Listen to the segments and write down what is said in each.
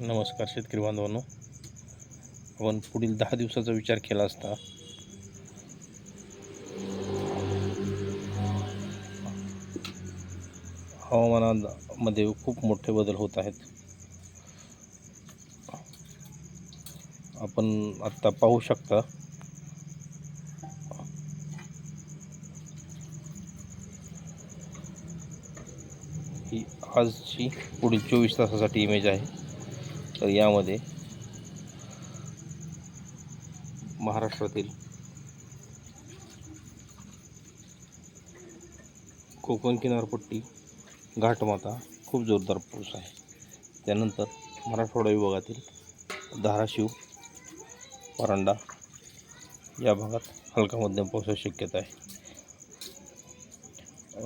नमस्कार शेतकरी बांधवांनो. आपण पुढील दहा दिवसाचा विचार केला असता. हवामानामध्ये खूप मोठे बदल होत आहेत. आपण आत्ता पाहू शकता. ही आजची पुढील चोवीस तासासाठी इमेज आहे. तर यामध्ये महाराष्ट्रातील कोकण किनारपट्टी घाटमाता खूप जोरदार पाऊस आहे. त्यानंतर मराठवाडा विभागातील धाराशिव परांडा या भागात हलका मध्यम पावसाची शक्यता आहे.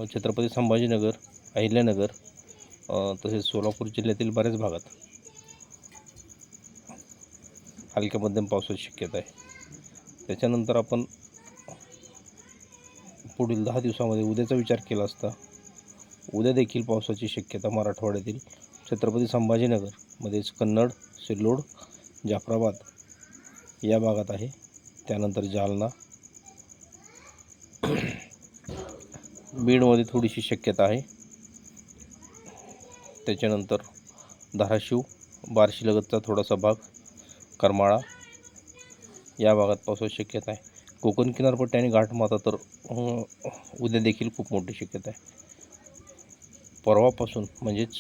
छत्रपती संभाजीनगर अहिल्यानगर तसेच सोलापूर जिल्ह्यातील बऱ्याच भागात हलक्या मध्यम पावसाची शक्यता आहे. त्याच्यानंतर आपण पुढील दहा दिवसामध्ये उद्याचा विचार केला असता उद्या देखील पावसाची शक्यता मराठवाड्यातील छत्रपती संभाजीनगरमध्येच कन्नड सिल्लोड जाफराबाद या भागात आहे. त्यानंतर जालना. बीडमध्ये थोडीशी शक्यता आहे. त्याच्यानंतर धाराशिव बार्शीलगतचा थोडासा भाग. करमाळा या भागात पावसाची शक्यता आहे. कोकण किनारपट्टी आणि घाटमाता तर उद्या देखील खूप मोठी शक्यता आहे. परवापासून म्हणजेच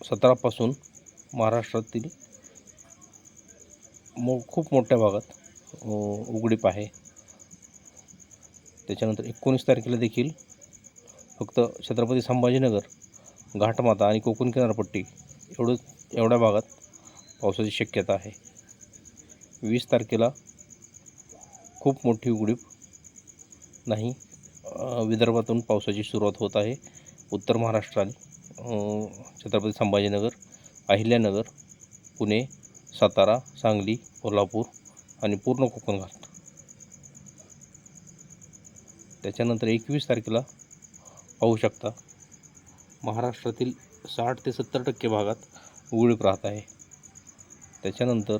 सतरापासून महाराष्ट्रातील मो खूप मोठ्या भागात उघडीप आहे. त्याच्यानंतर एकोणीस तारखेला देखील फक्त छत्रपती संभाजीनगर घाटमाता आणि कोकण किनारपट्टी एवढं एवढ्या भागात पावसाची शक्यता आहे. वीस तारखेला खूप मोठी उघडीप नाही विदर्भातून पावसाची सुरुवात होत आहे. उत्तर महाराष्ट्र आणि छत्रपती संभाजीनगर अहिल्यानगर पुणे सातारा सांगली कोल्हापूर आणि पूर्ण कोकण घाट त्याच्यानंतर एकवीस तारखेला पाहू शकता महाराष्ट्रातील साठ ते सत्तर टक्के भागात उघडीप राहत आहे. त्याच्यानंतर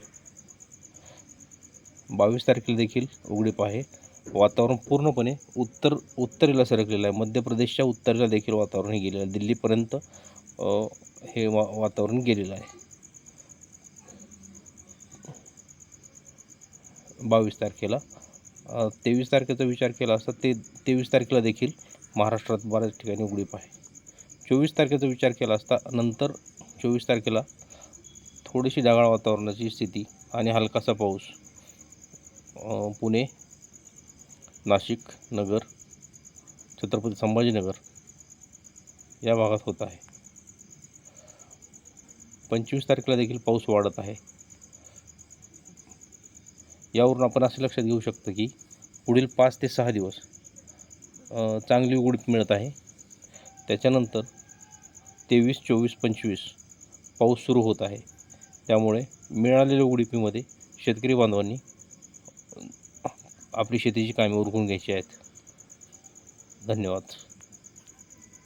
बावीस तारखेला देखील उघडीप आहे. वातावरण पूर्णपणे उत्तर उत्तरेला सरकलेलं आहे. मध्य प्रदेशच्या उत्तरेला देखील वातावरण हे गेलेलं आहे. दिल्लीपर्यंत हे वा वातावरण गेलेलं आहे. बावीस तारखेला तेवीस तारखेचा विचार केला असता ते तेवीस तारखेला देखील महाराष्ट्रात बऱ्याच ठिकाणी उघडीप आहे. चोवीस तारखेचा विचार केला असता नंतर चोवीस तारखेला थोडीशी ढगाळ वातावरणाची स्थिती आणि हलकासा पाऊस. पुणे नाशिक नगर छत्रपती संभाजीनगर या भागात होत आहे. पंचवीस तारखेला देखील पाऊस वाढत आहे. यावरून आपण असे लक्षात घेऊ शकतो की पुढील पाच ते सहा दिवस चांगली उघडीप मिळत आहे. त्याच्यानंतर तेवीस चोवीस पंचवीस पाऊस सुरू होत आहे. त्यामुळे मिळालेल्या उडीपीमध्ये शेतकरी बांधवांनी आपली शेतीची कामे उरकून घ्यायची आहेत. धन्यवाद.